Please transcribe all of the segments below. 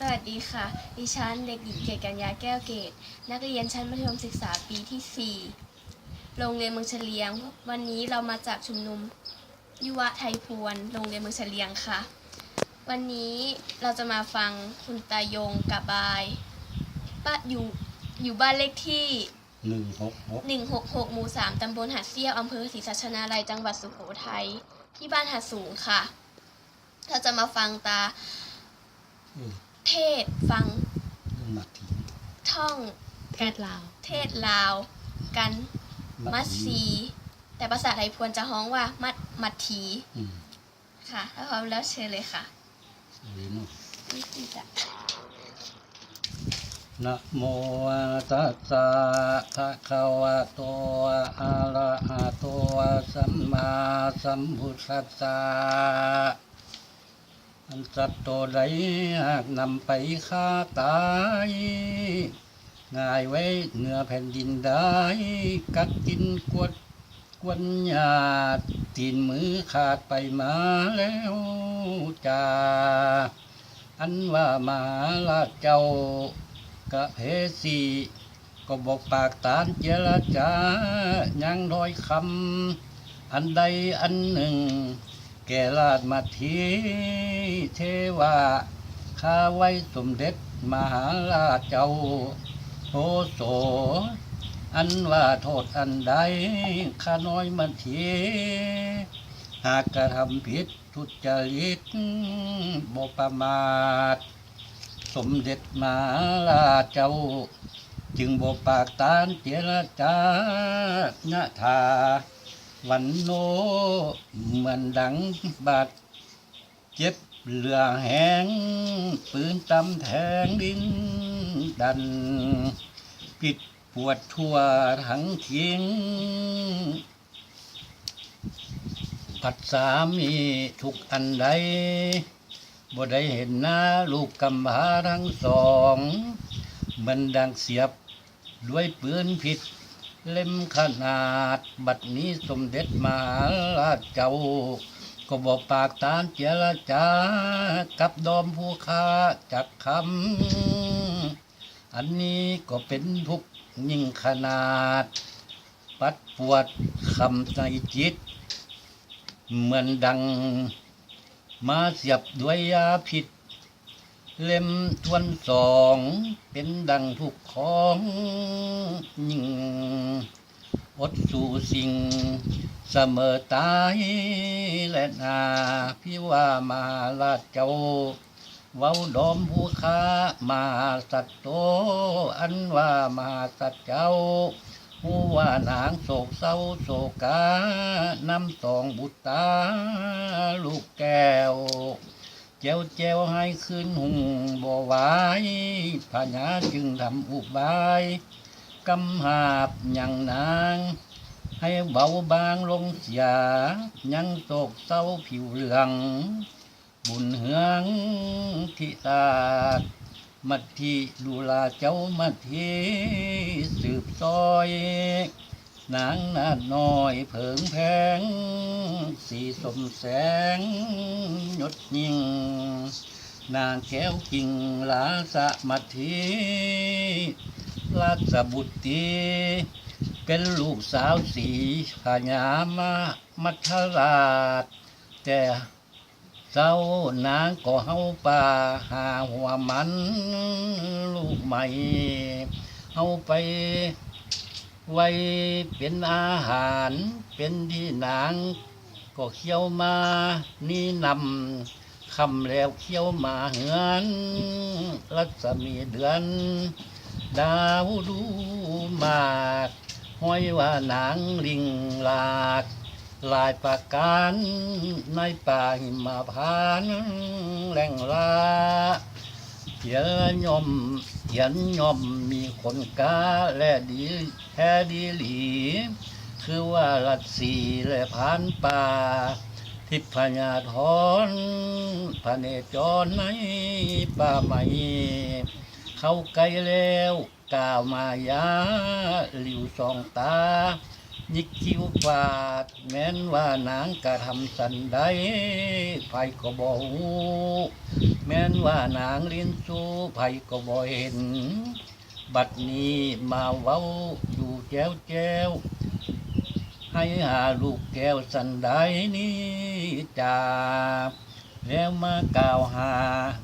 สวัสดีค่ะ ดิฉันเด็กหญิงเกตกัญญาแก้วเกต นักเรียนชั้นมัธยมศึกษาปีที่ 4 โรงเรียนเมืองเฉลียง วันนี้เรามาจากชุมนุมยุวไทยพวน โรงเรียนเมืองเฉลียงค่ะ วันนี้เราจะมาฟังคุณตายงกับบายป้าอยู่อยู่บ้านเลขที่หนึ่งหกหก166 หมู่ 3 ตำบลหาดเซี่ยว อำเภอศรีสัชนาลัย จังหวัดสุโขทัย ที่บ้านหาดสูงค่ะ เราจะมาฟังตา เออเทศฟังเรื่องมัดถีท่องแพทย์ลาว เทศลาว กัน มัดซีแต่ภาษาไทยพวนจะฮ้องว่า มัดมัดทีอืมค่ะถ้าพร้อมแล้วเชิญเลยค่ะเอาเลยเนาะ นี่คือจะ นะโมตัสสะภะคะวะโตอะระหะโตสัมมาสัมพุทธัสสะ อันสัตว์ตัวใดหากนำไปฆ่าตายง่ายไว้เหนือแผ่นดินได้ กัดกินกวดกวนหยาดตีนมือขาดไปมาแล้วจ้าอันว่ามาลาเจ้ากะเพสีก็บอกปากตานเจรจายังร้อยคำอันใดอันหนึ่ง แก่ราชมาทีเทวาข้าไว้สมเด็จมหาราชเจ้าโทโส อันว่าโทษอันใดข้าน้อยมันทีหากกระทำผิดทุจริตบประมาท สมเด็จมหาราชเจ้าจึงบปากตานเจรจาณทา วันโนเหมือนดังบาดเจ็บเหลือแหงปืนตำแทงดินดัน ปิดปวดทั่วทั้งทิ้งผัดสามีทุกอันใดบ่ได้เห็นหน้าลูกกำพาทั้งสองมันดังเสียบด้วยปืนผิด เล่มขนาด บัดนี้สมเด็จมาราชเจ้า ก็บอกปากตานเจรจากับดอมผู้ค้าจักคำอันนี้ก็เป็นทุกยิ่งขนาด ปัดปวดคำในจิต เหมือนดัง มาเสียบด้วยยาผิด เล่มทวนสองเป็นดังทุกของยิ่งอดสู่สิ่งเสมอตายและนาพี่ว่ามาลาดเจ้า เว้าดอมผู้ค้ามาสัตโต อันว่ามาสัตเจ้าหูว่านางโศกเศร้าโศกานำสองบุตรตาลูกแก้ว เจ้าเจ้าให้ขึ้นหุงบ่ไหวพญาจึงทำอุบายกำหาบยังนาง ให้เบาบางลงเสียยังโศกเศร้าผิวเหลือง บุญเฮืองทิตาดมัดทีดูลาเจ้ามัดทีสืบซอย นางนาดน้อยเผิงแพง สีสมแสงหยดยิง นางแก้วกิ่งลาสะมัทีราชบุตรีเป็นลูกสาวสีพญามามัทราช แต่เจ้านางก็เฮาป่าหาหัวมัน ลูกใหม่เฮาไป ไว้เป็นอาหารเป็นที่นางก็เคี้ยวมานี่นำคำแล้วเคี้ยวมาเหือนรัศมีเดือน ดาวดูมากห้อยว่านางลิงหลากลายปากการในป่าหิมพานแหล่งลา เยนยอมเขียนยอมมีคนกาและดีแท้ดีหลี คือว่าลัดสีและพานป่า ทิพญาทอนพระเนจรในป่าใหม่เข้าไกลแล้วก้าวมายาหลิวสองตา ยิกคิวฟาดแม้นว่านางกระทำสันใดไผก็บ่ฮู้แม้นว่านางเรียนสู้ไผก็บ่เห็น บัดนี้มาเว้าอยู่แจ้วแจ้วให้หาลูกแก้วสันใดนี้จาแล้วมากล่าวหา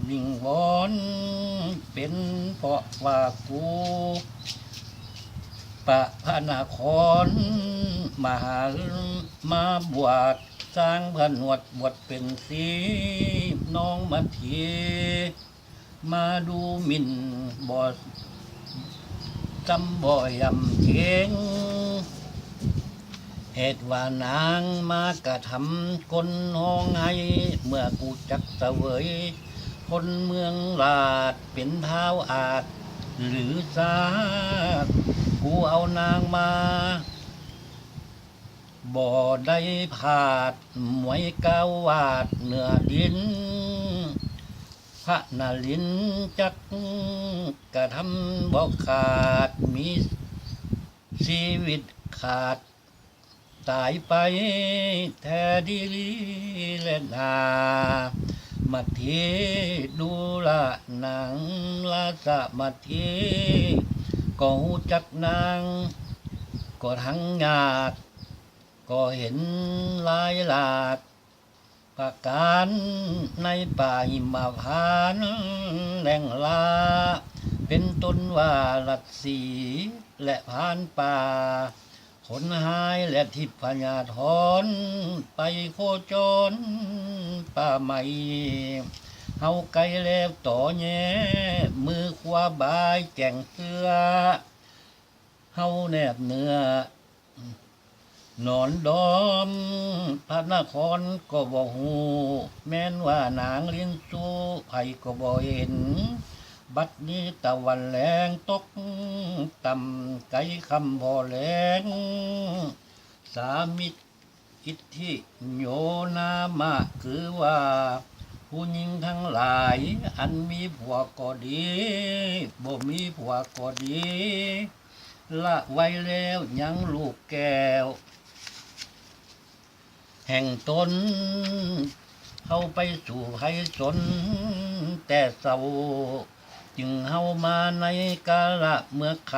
วิงวอนเป็นเพราะว่ากู ปะพระนครมหามาบวชสร้างผนวดบวชเป็นสีน้องมาเทีมาดูมินบ่จำบ่ยำเก่งเหตุว่านางมากระทำคนห้องไห้เมื่อกูจักเสวยคนเมืองลาดเป็นเท้าอาจหรือซา กกูเอานางมาบ่ได้ผาดหมวยกาวาดเหนือดิน พระนาลินจักกระทำบอกขาดมีชีวิตขาด ตายไปแท้ดีลีและนามาเทดูละนางลาสะมาเท ก็หูจักนาง ก็ทั้งงาดก็เห็นลายหลากประการในป่าหิมพานแหล่งลา เป็นต้นว่าลัดสีและพานป่าขนหายและทิพญาทอนไปโคจรป่าใหม่ เฮาไกลแล้วต่อแย่มือขวาบายแก่งเสื้อเฮาแนบเนื้อนอนดอมพระนครก็บ่ฮู้แม้นว่านางลี้ยงสู้ไผก็บ่เห็น บัดนี้ตะวันแรงตกต่ำไกลคำบ่แรงสามิตรอิทธิโยนามาคือว่า ผู้หญิงทั้งหลาย อันมีผัวก็ดีบ่มีผัวก็ดี ละไว้แล้วยังลูกแก้ว แห่งตนเข้าไปสู่ให้สน แต่เศร้าจึงเข้ามาในกาละเมื่อค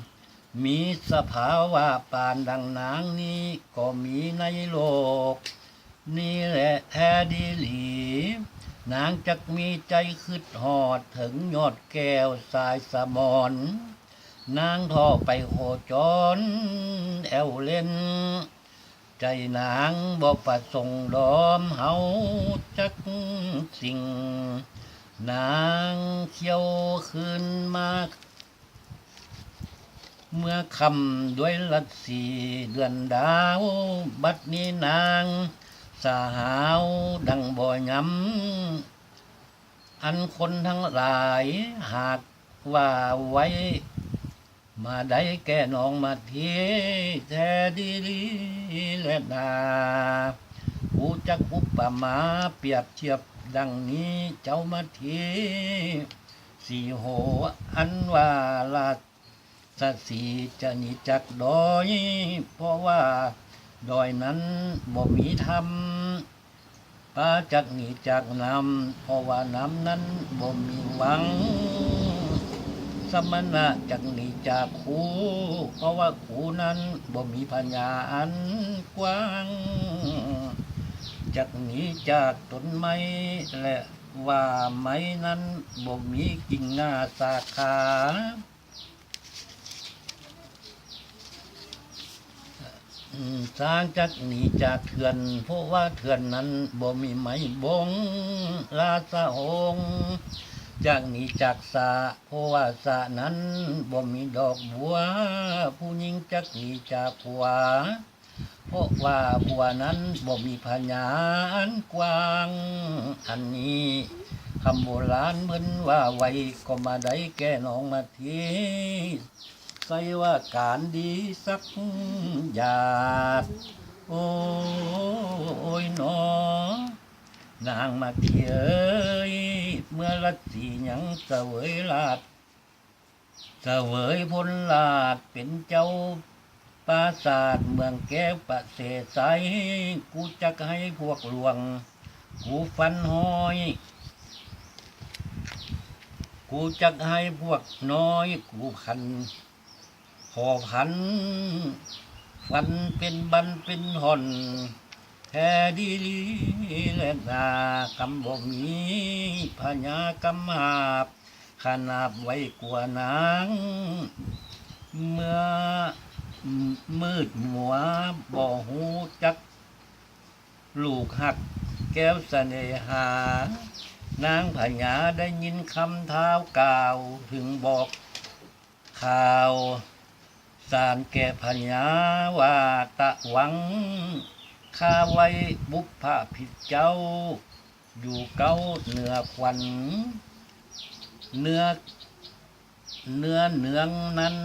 ำมีสภาวะปานดังนางนี้ก็มีในโลก นี่แหละแท้ดีหลี นางจักมีใจคืดหอดถึงยอดแก้วสายสมอนนางท่อไปโคจร แอวเล่น ใจนางบ่ประสงค์ดอมเฮาจักสิ่ง นางเขียวขึ้นมาเมื่อคำด้วยลัดสีเดือนดาว บัดนี้นาง สาหาวดังบ่อยย้ำอันคนทั้งหลายหากว่าไว้ มาได้แก่น้องมาเทีแท้ดีลีและนาผู้จักอุปมาเปรียบเทียบดังนี้เจ้ามาเทีสีโหอันว่าลาสสีจะหนีจากดอย เพราะว่า ดอยนั้นบ่มีธรรมปาจากหนีจากน้ำเพราะว่าน้ำนั้นบ่มีหวัง สมณะจากหนีจากครูเพราะว่าครูนั้นบ่มีปัญญาอันกว้างจากหนีจากต้นไม้และว่าไม้นั้นบ่มีกิ่งงาสาขา อืม สร้างจากหนีจากเถื่อน เพราะว่าเถื่อนนั้นบ่มีไม้บงลาสะหงจากหนีจากสาเพราะว่าสานั้นบ่มีดอกบัว ผู้หญิงจากหนีจากผัวเพราะว่าผัวนั้นบ่มีพญานกว้าง อันนี้คำโบราณเหมือนว่าไว้ก็มาได้แก่น้องมาที ใส่ว่าการดีสักอย่างโอ้ยหนอนางมาเทียยเมื่อรัตสียังเสวยลาดเสวยพลลาดเป็นเจ้าปราสาทเมืองแก้วประเสริฐใสกูจะให้พวกหลวง กูฟันห้อย กูจะให้พวกน้อย กูพัน พอพัน ฟันเป็นบันเป็นห่อนแท้ดีลีและนากำบ่มีพญากำหาบขนาบไว้กว่านาง เมื่อมืดมัวบ่หูจัก ลูกหักแก้วเสน่หา นางพญาได้ยินคำเท้ากล่าว ถึงบอกข่าว สารแก่พญาวาตะหวังข้าไว้บุพภาผิดเจ้า อยู่เก้าเหนือควันเนื้อ เนื้อเนืองนั้น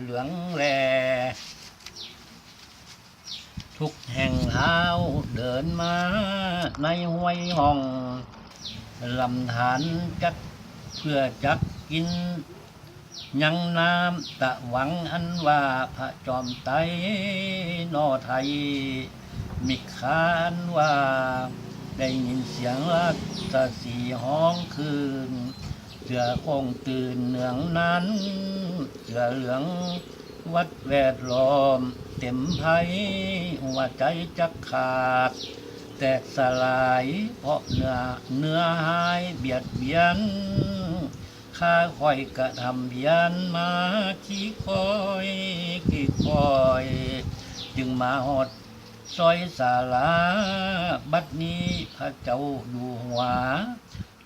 เหลืองแลทุกแห่งเท้าเดินมาในห้วยห้องลำธารจักเพื่อจักกิน ยังน้ำตะหวังอันว่าพระจอมไตนอไทย มิขานว่า ได้ยินเสียงรักสะสีห้องคืน เสือคงตื่นเหนืองนั้น เสือเหลืองวัดแวดล้อม เต็มไพ่หัวใจจักขาด แตกสลายเพราะเนื้อเนื้อหายเบียดเบียน ข้าคอยกระทำเพียนมาขี้คอยขี้คอย จึงมาหอดซอยสาลา บัดนี้พระเจ้าอยู่หัว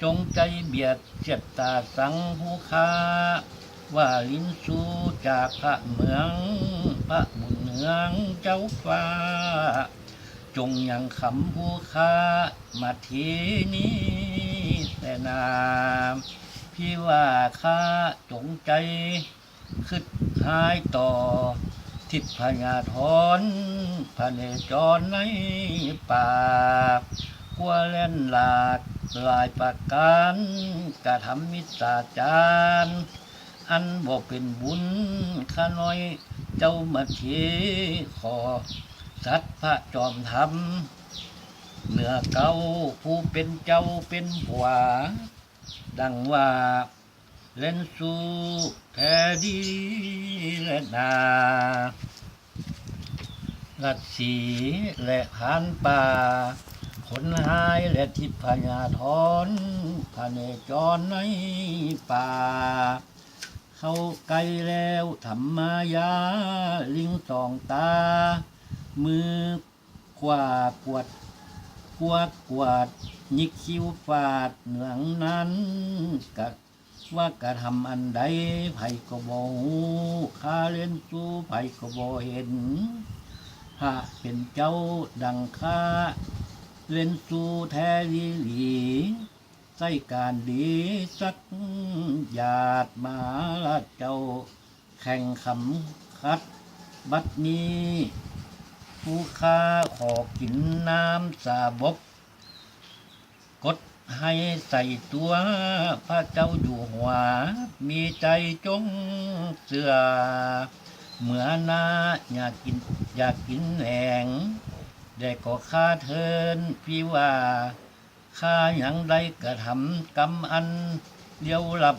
จงใจเบียดเสียดตาสังผู้ค้า ว่าลิ้นสู้จากพระเมือง พระบุญเนืองเจ้าฟ้า จงยังคำผู้ค้ามาทีนี้แต่นาม พี่ว่าข้าจงใจคิดหายต่อ ทิพพญาทอนพระเนจรในป่ากลัวเล่นหลากหลายประการกระทำมิสาจารอันบ่เป็นบุญข้าน้อยเจ้ามาเทขอ สัตว์พระจอมธรรมเหนือเก่าผู้เป็นเจ้าเป็นผัว ดังว่าเล่นสู้แท้ดีและนาลัดสีและผานป่าขนหายและทิพญาทอนพระเนจรในป่า เข้าไกลแล้วธรรมายา ลิงสองตา มือกว่ากวด กวดกวาดยิกคิ้วฟาดเหนืองนั้นกะว่ากระทำอันใดไผก็บ่ฮู้ข้าเล่นสู้ไผก็บ่เห็นหากเป็นเจ้าดังข้าเล่นสู้แท้ลีหลีใส่การดีสักหยาดมาละเจ้า แข่งขำคัด บัดนี้ ผู้ค้าขอกินน้ำสาบก กดให้ใส่ตัวพระเจ้าอยู่หัว มีใจจงเสือ เหมือนาอยากกินอยากกินแหงได้ก็ค่าเทินพี่ว่าข้าอย่างใดกระทำกรรมอันเลี้ยวหลับ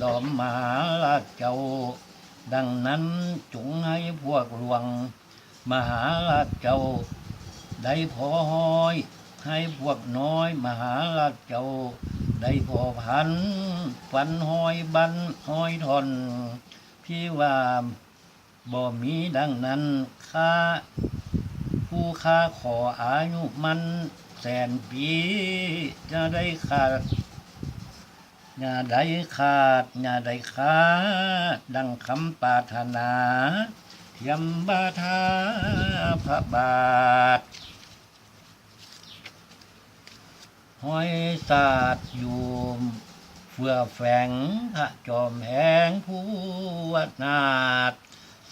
ดอมหมาลาเจ้า ดังนั้นจงให้พวกหลวง มหาราชเจ้า ได้พอห้อย ให้พวกน้อยมหาราชเจ้า ได้พอพัน ฟันห้อยบันห้อยทอนพี่ว่าบ่มีดังนั้นข้าผู้ค้าขออายุมันแสนปีจะได้ขาดอย่าได้ขาดอย่าได้ขาดดังคำปรารถนา ยมบาทาพระบาทห้อยศาสตร์อยู่เฟื่อแฝงพระจอมแหงผู้วนาถ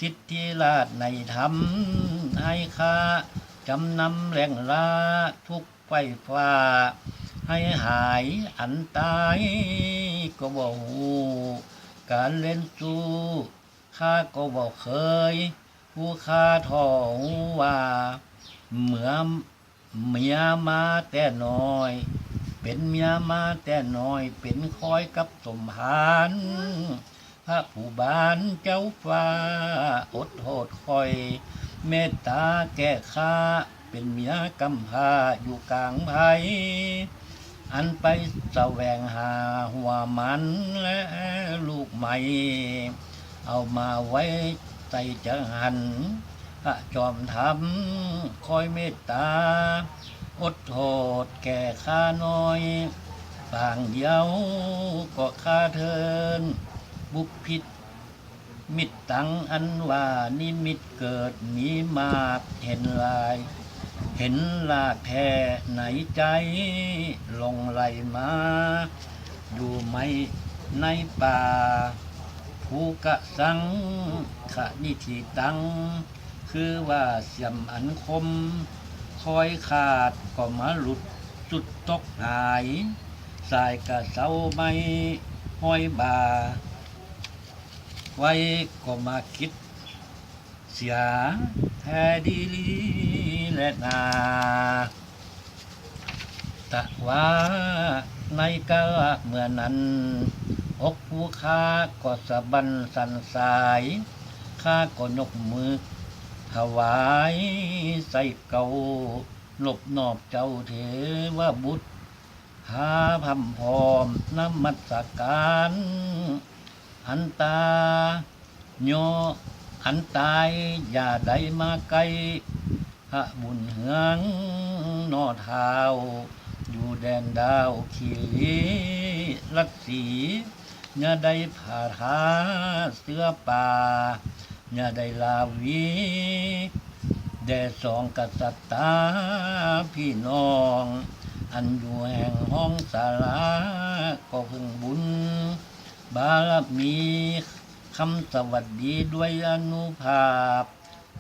สิทธิราชในธรรมให้ข้าจำนำแหล่งลาทุกไฟฟ้า ให้หายอันตายก็บ่ฮู้การเล่นสู้ ข้าก็บ่เคย ผู้ค้าทอว่าเหมือเมียมาแต่น้อย เป็นเมียมาแต่น้อย เป็นคอยกับสมหานพระผู้บานเจ้าฟ้า อดโทษคอย เมตตาแก้ข้าเป็นเมียกำพาอยู่กลางไพอันไปแสวงหาหัวมันและลูกใหม่ เอามาไว้ใส่จังหันพระจอมทำคอยเมตตาอดโทษแก่ข้าน้อยปางเดียวก็ข้าเทิน บุพพิษมิตรตังอันว่านิมิตเกิดมีมากเห็นลาย เห็นลากแท่ไหนใจ ลงไหลมา อยู่ไหมในป่า ภูกะสังขะนิธิตัง คือว่าเสียมอันคม คอยขาดก็มาหลุดจุดตกหาย สายกะเสาไม่ห้อยบา ไว้ก็มาคิด เสียแท้ดีลีและนาตะว่าในกาลเมื่อนั้น อกผู้ค้าก็สะบันสันสายข้าก็นกมือถวายใส่เก่าหลบนอบเจ้าเทวบุตรหาพำพอมน้ำมัสการอันตาโยอันตายอย่าได้มาไกลพระบุญเหืองนอเท้าอยู่แดนดาวขีรัดสี อย่าได้ผ่าทาเสื้อป่าอย่าได้ลาวีแด่สองกษัตริย์ตาพี่น้อง อันอยู่แห่งห้องสาราก็พึงบุญ บารมีคำสวัสดีด้วยอนุภาพ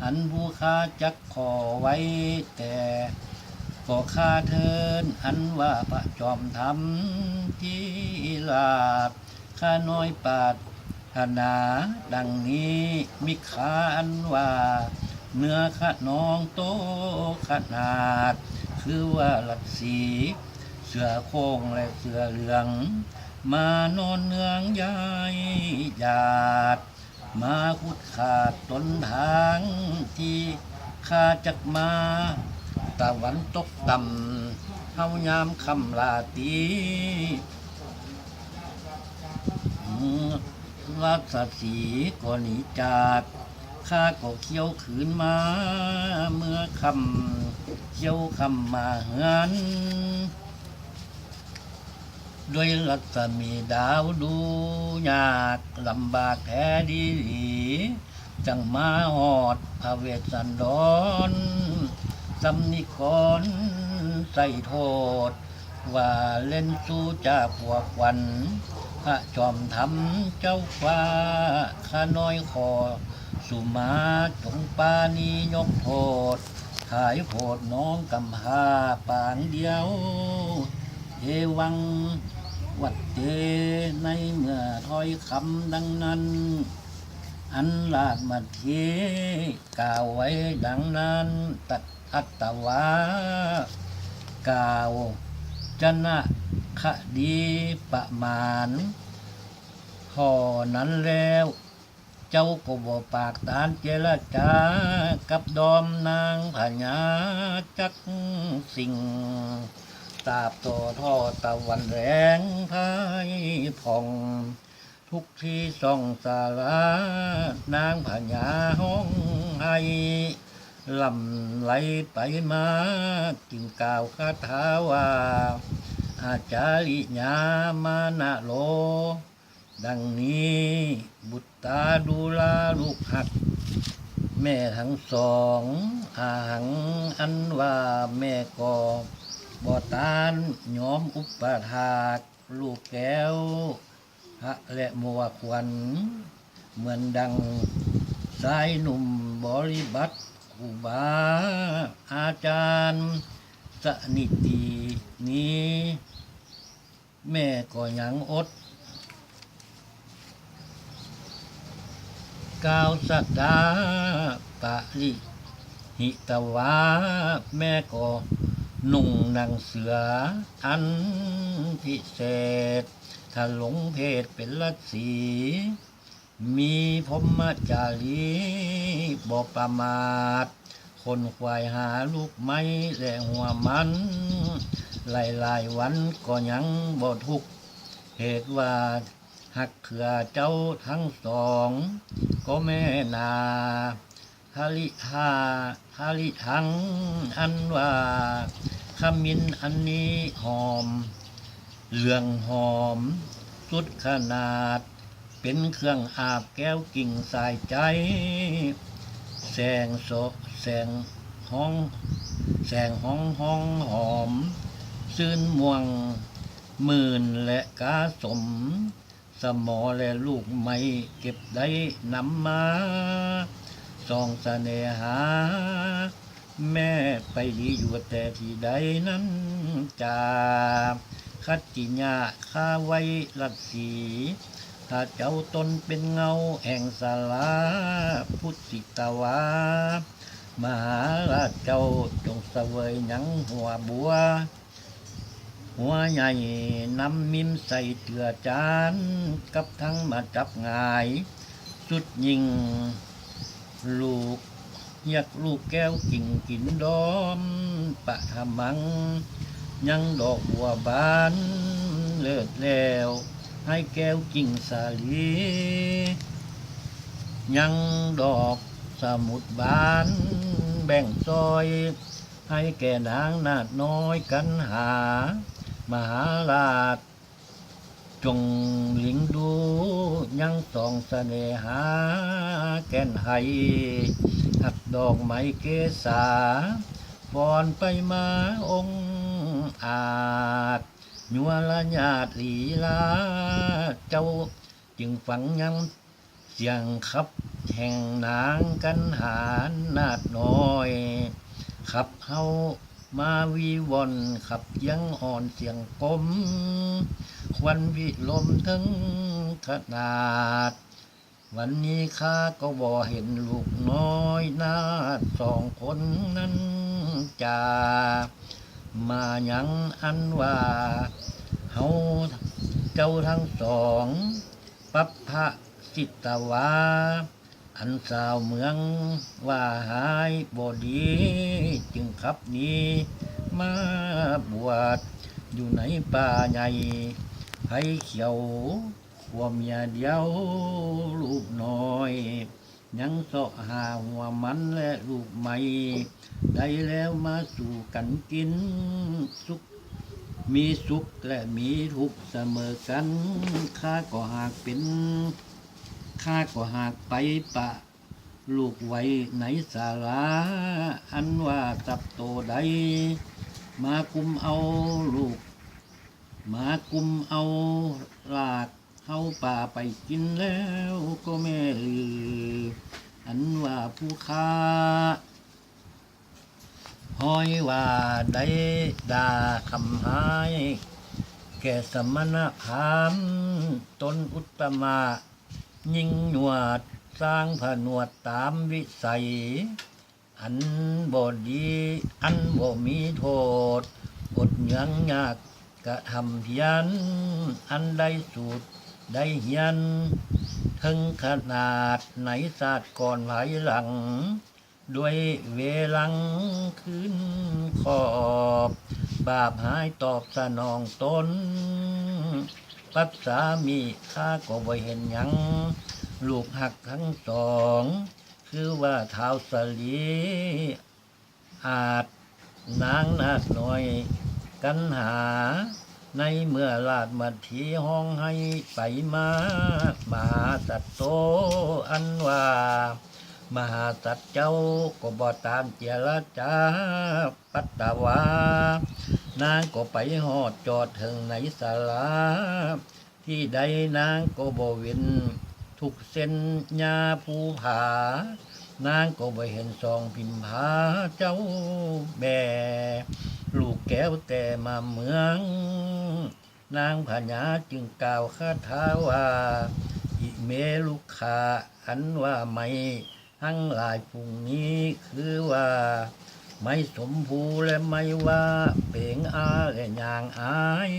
อันผู้ค้าจักขอไว้แต่ก็ข้าเทินอันว่าพระจอมทำที่ลาบ ข้าน้อยปาดขนาดังนี้มิขาอันว่าเนื้อขะนองโตขนาด คือว่าหลัดสี เสือโค้งและเสือเหลือง มานอนเนืองยายหยาด มาขุดขาดต้นทางที่ข้าจักมา ตะวันตกต่ำเฮายามคำลาตี รีรัศสีก็หนีจากข้าก็เคี้ยวขืนมา เมื่อคำเคี้ยวคำมาเหือนด้วยรัศมีดาวดูยากลำบากแท้ดีหีจังมาหอดพระเวสสันดรสำนิกรใส่โทษ ว่าเล่นสู้จ่าพวกวัน ระจอมทำเจ้าฟ้าข้าน้อยคอสุมาจงปานียกโทษ ขายโพดน้องกำพาปางเดียว เอวัง วัดเจในเมื่อถ้อยคำดังนั้น อันลาดมาเทกล่าวไว้ดังนั้นตัดอัตตวากล่าวจนะ คดีประมาณพอนั้นแล้ว เจ้าก็บอปากตานเจรจากับดอมนางพญาจักสิ่งตาบต่อท่อตะวันแรงพายผ่อง ทุกที่ส่องสารานางพญาห้องไห้ลำไหลไปมาจึงกล่าวคาถาว่า อาจาริญามานะโล ดังนี้ บุตรตาดูลาลูกหัก แม่ทั้งสองอาหังอันว่าแม่ก็บ่ตานยอมอุปถากลูกแก้วพระและมัวควันเหมือนดังสายหนุ่มบริบัติครูบาอาจารย์ สนิตินี้ แม่ก็ยังอดกกล่าวสักดาปะลิหิตวาแม่ก็นุ่งนางเสือ อันพิเศษถ้าหลงเพศเป็นลัทสีมีพมจารีบ่ประมาท คนควายหาลูกไม้และหัวมันหลายหลายวันก็ยังบ่ทุกเหตุว่าหักเขือเจ้าทั้งสอง ก็แม่นาฮาลิฮาฮาลิทังอันว่าขมินอันนี้หอม เหลืองหอม สุดขนาด เป็นเครื่องอาบแก้วกิ่งสายใจ แสงโสแสงห้อง แสงห้องห้องหอม ซื่นม่วงหมื่นและกาสม สมอและลูกไม่เก็บได้นำมาสองเสน่หา แม่ไปดีอยู่แต่ที่ใดนั้นจาคัดจิญาข้าไว้ลัดสี ถ้าเจ้าตนเป็นเงาแห่งสาราพุทธิตวามหาราชเจ้าจงเสวยหยังหัวบัว หัวใหญ่นำมิมใส่เจือจานกับทั้งมาจับงายสุดยิง ลูกยักลูกแก้วกิ่งกินดอม ปะทำมัง ยังดอกบัวบานเลิศแล้ว ให้แก้วกิ่งสาลี ยังดอกสมุดบานแบ่งซอย ให้แก่นางนาดน้อยกันหา มหาราชจงหลิงดูยังส่องเสน่หา แก่นไห้หักดอกไม้เกษาฟอนไปมาองอาจ ยัวละญาติลีลาเจ้า จึงฝังยังเสียงขับ แห่งนางกันหารนาดน้อย ขับเฮามาวีวอนขับยังอ่อนเสียงกลมควันพิลมถึงขนาด วันนี้ข้าก็บ่เห็นลูกน้อยนาสองคนนั้นจา มาหยังอันว่าเฮาเจ้าทั้งสองปัปพะสิตวา อันสาวเมืองว่าหายบ่ดี จึงขับนี้มาบวชอยู่ในป่าใหญ่ไผเขียวหัวมียเดียวลูกน้อย ยังเสาะหาหัวมันและลูกใหม่ ได้แล้วมาสู่กันกินสุข มีสุขและมีทุกข์เสมอกันข้าก็หากเป็นข้าก็หากไปปะ ลูกไว้ในศาลาอันว่าตับโตใด มากุมเอาลูก มากุมเอาลากเข้าป่าไปกินแล้วก็แม่ลืออันว่าผู้ค้า ห้อยว่าได้ด่าคำหายแก่สมณพรามตนอุตมะยิ่งหนวดสร้างผนวดตามวิสัย อันบ่ดีอันบ่มีโทษอดเหยังยากกระทำเพียน อันใดสูตรได้เฮียนถึงขนาดไหนศาสตร์ก่อนไหลหลัง ด้วยเวลังขึ้นขอบ บาปหายตอบสนองตน ปัสสามีข้าก็บ่เห็นหยัง ลูกหักทั้งสอง คือว่าเท้าสลีอาจนางนาดหน่อย กันหา ในเมื่อลาดมาทีห้องให้ไปมา มหาสัตโตอันว่า มหาสัตว์เจ้าก็บ่ตามเจรจาปัตตวานางก็ไปหอดจอดถึงในศาลาที่ใดนางก็บ่เว้นทุกเส้นยาภูผานางก็บ่เห็นซองพิมพาเจ้าแบ่ลูกแก้วแต่มาเมือง นางพญาจึงกล่าวคาถาว่าออิเมลูกคาอันว่าไม่ ทั้งหลายพุ่งนี้คือว่า ไม่สมภูและไม่ว่า เป่งอาและยางอาย